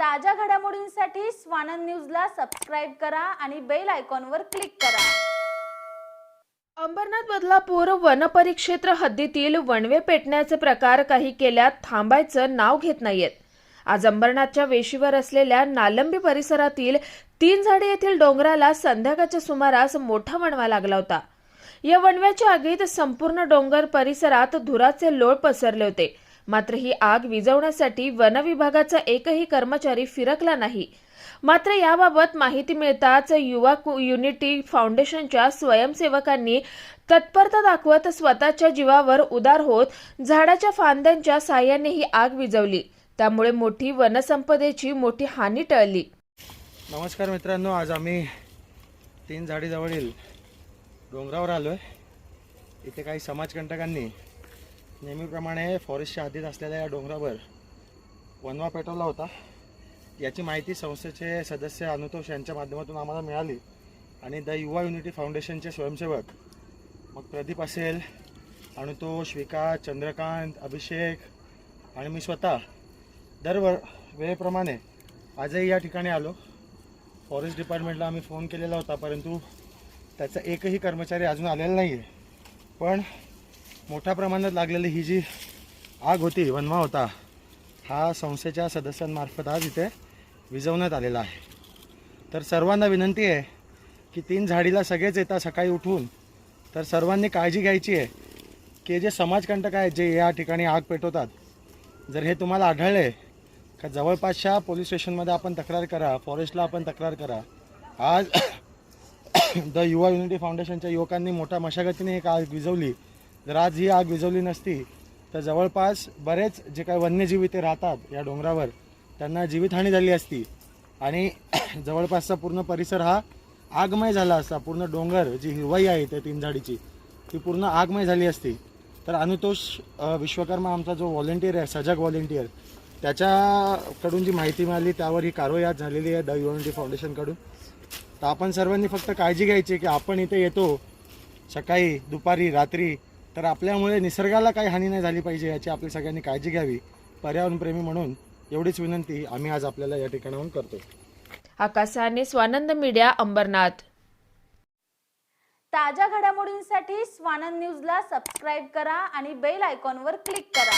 ताज्या घडामोडींसाठी स्वानंद न्यूजला सबस्क्राईब करा आणि बेल आयकॉनवर क्लिक करा. अंबरनाथ बदलापूर वनपरिक्षेत्र हद्दीतील वणवे पेटण्याचे प्रकार काही केल्यात थांबायचं नाव घेत नाहीयेत. आज अंबरनाथच्या वेशीवर असलेल्या नालंबी परिसरातील तीन झाडे येथील डोंगराला संध्याकाळच्या सुमारास मोठा वणवा लागला होता. या वणव्याच्या आगीत संपूर्ण डोंगर परिसरात धुराचे लोळ पसरले होते. मात्र ही आग विझवण्यासाठी वन विभागाचा एकही कर्मचारी फिरकला नाही. मात्र याबाबत माहिती मिळताच युवा कु- युनिटी फाउंडेशनच्या स्वयंसेवकांनी तत्परता दाखवत स्वतःच्या जीवावर उदार होत झाडाच्या फांद्यांच्या साह्याने ही आग विझवली. त्यामुळे मोठी वनसंपदेची मोठी हानी टळली. नमस्कार मित्रांनो आज आम्ही तीन झाडीजवळील डोंगरावर आलो आहे इथे काही समाजकंटकांनी नेहमीप्रमाणे फॉरेस्टच्या हद्दीत असलेल्या या डोंगरावर वनवा पेटवला होता. याची माहिती संस्थेचे सदस्य अनुतोष यांच्या माध्यमातून आम्हाला मिळाली आणि द युवा युनिटी फाउंडेशनचे स्वयंसेवक मग प्रदीप असेल अनुतोष विकास चंद्रकांत अभिषेक आणि मी स्वतः दरवर वेळेप्रमाणे आजही या ठिकाणी आलो. फॉरेस्ट डिपार्टमेंटला आम्ही फोन केलेला होता परंतु त्याचा एकही कर्मचारी अजून आलेला नाही आहे पण मोठ्या प्रमाणात लागलेली ही जी आग होती वनवा होता हा संस्थेच्या सदस्यांमार्फत आज इथे विझवण्यात आलेला आहे. तर सर्वांना विनंती आहे की तीन झाडीला सगळेच येतात सकाळी उठून. तर सर्वांनी काळजी घ्यायची आहे की जे समाजकंटक आहेत जे या ठिकाणी आग पेटवतात जर हे तुम्हाला आढळले का जवळपासच्या पोलीस स्टेशनमध्ये आपण तक्रार करा फॉरेस्टला आपण तक्रार करा. आज द युवा युनिटी फाउंडेशनच्या युवकांनी मोठ्या मशागतीने एक आग विझवली. जर आज ही आग विझवली नसती. तर जवळपास बरेच जे काही वन्यजीव इथे राहतात या डोंगरावर त्यांना जीवितहानी झाली असती. आणि जवळपासचा पूर्ण परिसर हा आगमय झाला असता. पूर्ण डोंगर जी हिरवाई आहे त्या तीन झाडीची ती पूर्ण आगमय झाली असती. तर अनुतोष विश्वकर्मा आमचा जो व्हॉलेंटियर आहे सजग व्हॉलेंटियर त्याच्याकडून जी माहिती मिळाली त्यावर ही कारवाई आज झालेली आहे द युनिटी फाउंडेशनकडून. तर आपण सर्वांनी फक्त काळजी घ्यायची की आपण इथे येतो सकाळी दुपारी रात्री तर आपल्यामुळे निसर्गाला काही हानी नाही झाली पाहिजे याची आपली सगळ्यांनी काळजी घ्यावी. पर्यावरणप्रेमी म्हणून एवढीच विनंती आम्ही आज आपल्याला या ठिकाणाहून करतो आकाशाने स्वानंद मीडिया अंबरनाथ. ताज्या घडामोडींसाठी स्वानंद न्यूजला सबस्क्राईब करा आणि बेल आयकॉनवर क्लिक करा.